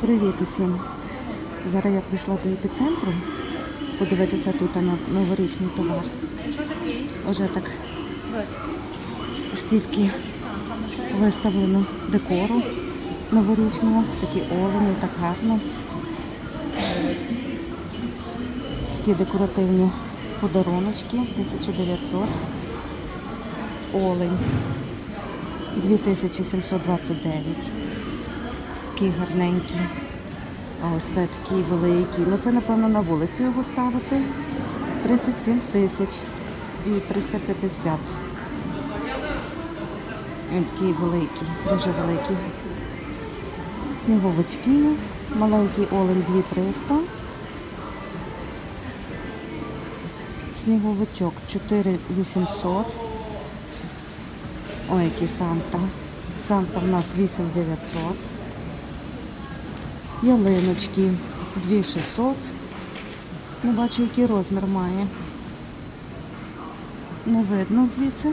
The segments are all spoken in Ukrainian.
Привіт усім! Зараз я прийшла до епіцентру подивитися тут на новорічний товар. Уже так стільки виставлено декору новорічного, такі олені, так гарно. Такі декоративні подаруночки 1900. Олень 2729. Такий гарненький. А ось такий великий. Ну це, напевно, на вулицю його ставити. 37 тисяч і 350. Він такий великий, дуже великий. Сніговички. Маленький олень 2300. Сніговичок 4800. Ой, який Санта. Санта в нас 8900. Ялиночки 2600. Не бачу, який розмір має. Не видно звідси.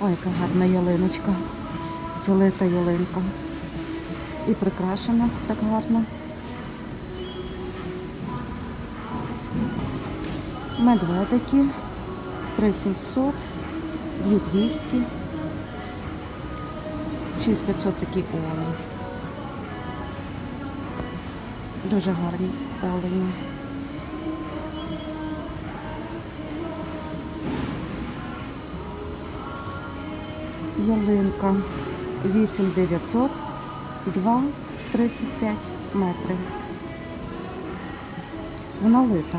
Ой, яка гарна ялиночка. Це лита ялинка. І прикрашена так гарно. Медведики 3700, 2200, 6500 такий олень. Дуже гарні олені. Ялинка 8900, 2,35 метри. Вона лита.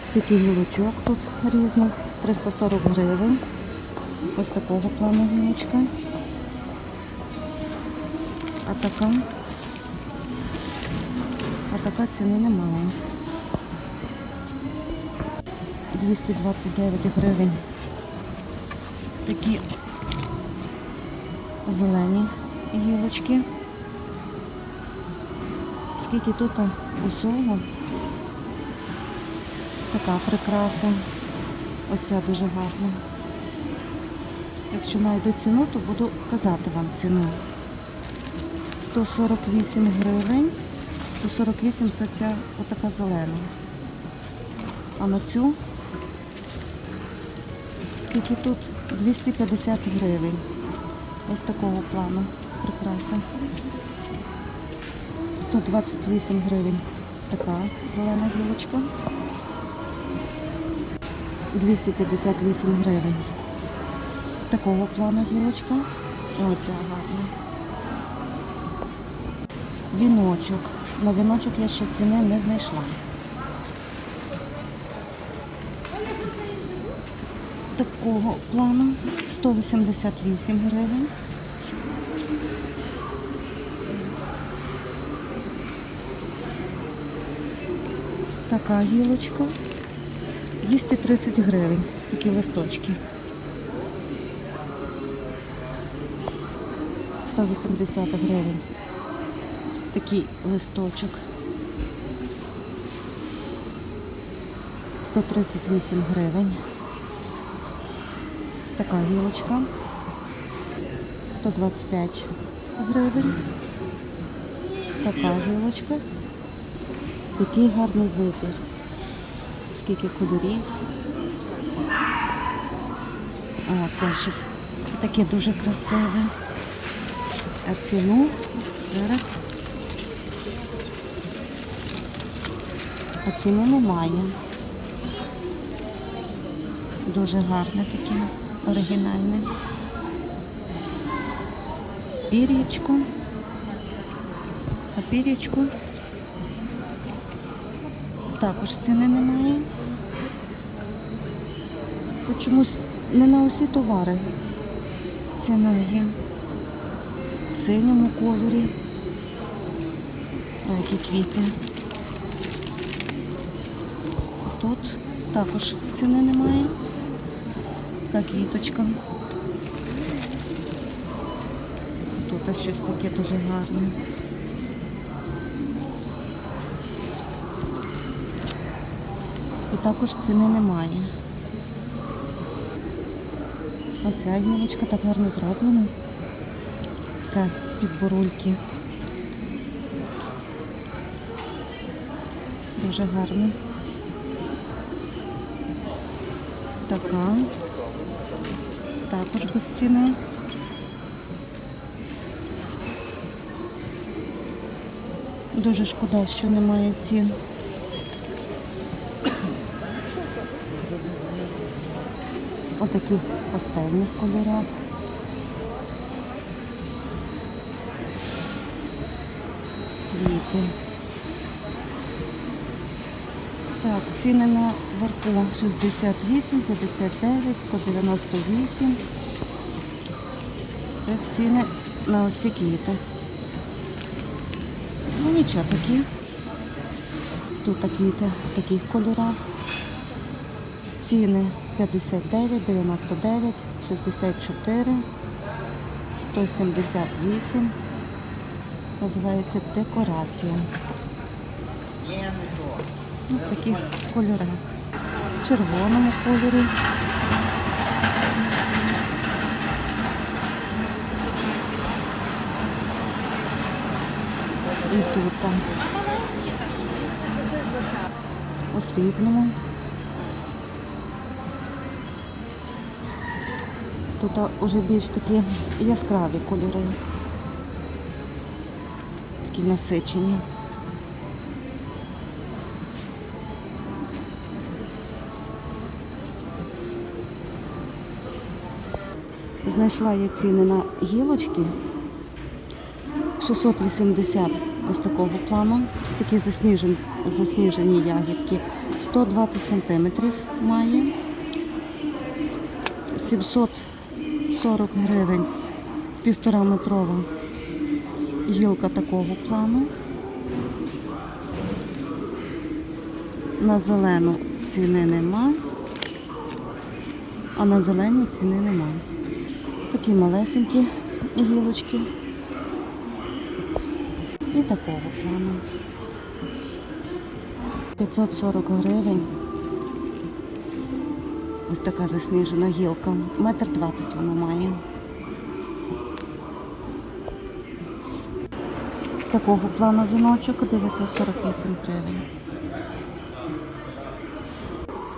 Стільки гілочок тут різних, 340 гривень. Ось такого плану гілочка. А така. А така ціни немає. 229 гривень. Такі зелені гілочки. Скільки тут усього? Така прикраса. Ось ця дуже гарна. Якщо знайду ціну, то буду казати вам ціну. 148 гривень. 148 це ця отака зелена. А на цю скільки тут? 250 гривень. Ось такого плану прикраса. 128 гривень. Така зелена гілочка. 258 гривень. Такого плану гілочка. Оця гарна. Віночок. На віночок я ще ціни не знайшла. Такого плану 188 гривень. Така гілочка. 230 гривень. Такі листочки. 180 гривень. Такий листочок. 138 гривень. Така гілочка. 125 гривень. Така гілочка. Який гарний вибір. Скільки кольорів. А, це щось таке дуже красиве. А ціну зараз. А ціни немає. Дуже гарне таке, оригінальне. Пір'ячко. А пір'ячко також ціни немає. Тут чомусь не на усі товари ціна є. Синьому кольорі. О, які квіти. Тут також ціни немає. Така квіточка. Тут щось таке дуже гарне. І також ціни немає. Оця гілочка так гарно зроблена. Така під бурульки. Дуже гарно. Така. Також без ціни. Дуже шкода, що немає цін. У таких пастельних кольорах. Квіти. Так, ціни на верху 68, 59, 198. Це ціни на ось ці квіти. Ну нічого такі. Тут квіти в таких кольорах. Ціни 59, 99, 64, 178. Називається декорація. Ну, в таких кольорах. В червоному кольорі. І тут там. У срібному. Тут вже більш такі яскраві кольори. Такі насичені. Знайшла я ціни на гілочки. 680 ось такого плану. Такі засніжені, засніжені ягідки. 120 сантиметрів має. 740 гривень півтора метрова гілка такого плану. На зелену ціни нема, а на зелені ціни нема. Такі малесенькі гілочки. І такого плану. 540 гривень. Ось така засніжена гілка. Метр двадцять вона має. Такого плану віночок 948 гривень.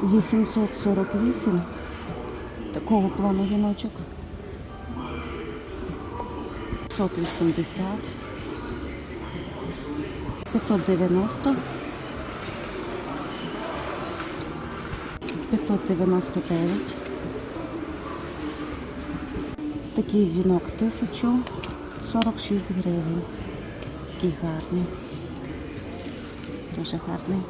848. Такого плану віночок. 580. 590. 599. Такий вінок 1046 гривень. Такий гарний. Дуже гарний.